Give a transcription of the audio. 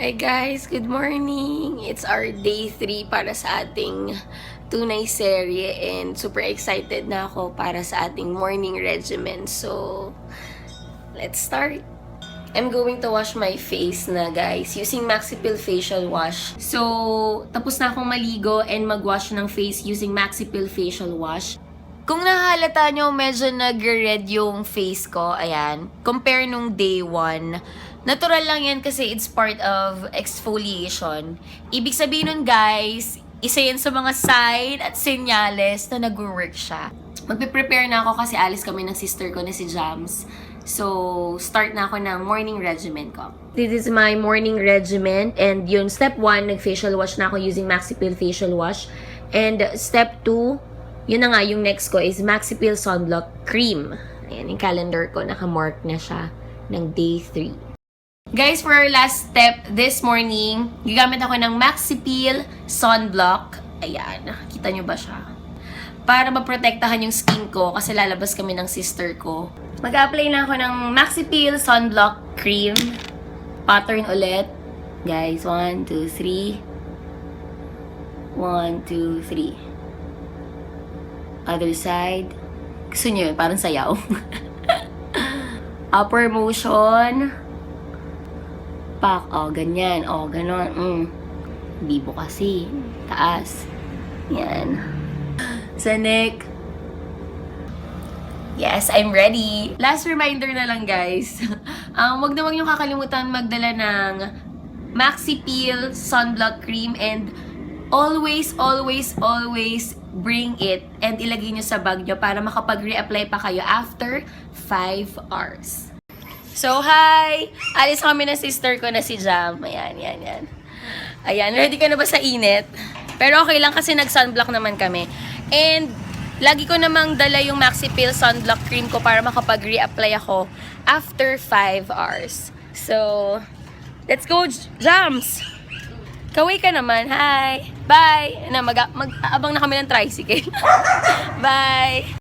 Hey guys, good morning! It's our day 3 para sa ating tunay serye and super excited na ako para sa ating morning regimen. So, let's start! I'm going to wash my face na guys using Maxipil Facial Wash. So, tapos na akong maligo and magwash ng face using Maxipil Facial Wash. Kung nahalata nyo, medyo nag-red yung face ko, ayan, compare nung day 1, natural lang yan kasi it's part of exfoliation. Ibig sabihin nun guys, isa yan sa mga sign at senyales na nag-work siya. Magpe-prepare na ako kasi alis kami ng sister ko na si Jams. So, start na ako ng morning regimen ko. This is my morning regimen. And yun, step 1, nag-facial wash na ako using Maxipil Facial Wash. And step 2, yun na nga, yung next ko is Maxipil Sunblock Cream. Ayan, yung calendar ko, nakamark na siya ng day 3. Guys, for our last step this morning, gagamit ako ng Maxipil Sunblock. Ayan, nakikita nyo ba siya? Para maprotektahan yung skin ko kasi lalabas kami ng sister ko. Mag-apply na ako ng Maxipil Sunblock Cream. Pattern ulit. Guys, 1, 2, 3. 1, 2, 3. Other side. Gusto nyo yun? Parang sayaw. Upper motion. Pak. O, ganyan. O, ganon. Mm. Bibo kasi. Taas. Yan. Sa neck. Yes, I'm ready. Last reminder na lang, guys. um, wag na wag niyo kakalimutan magdala ng Maxi Peel Sunblock Cream and always, always, always bring it and ilagay niyo sa bag niyo para makapag-reapply pa kayo after 5 hours. So, hi! Alis kami ng sister ko na si Jam. Ayan, yan, yan. Ayan, ready ka na ba sa init? Pero okay lang kasi nag-sunblock naman kami. And, lagi ko namang dala yung Maxi Peel Sunblock Cream ko para makapag-reapply ako after 5 hours. So, let's go, Jams! Kaway ka naman. Hi! Bye! Na, mag- mag-aabang na kami ng tricycle. Bye!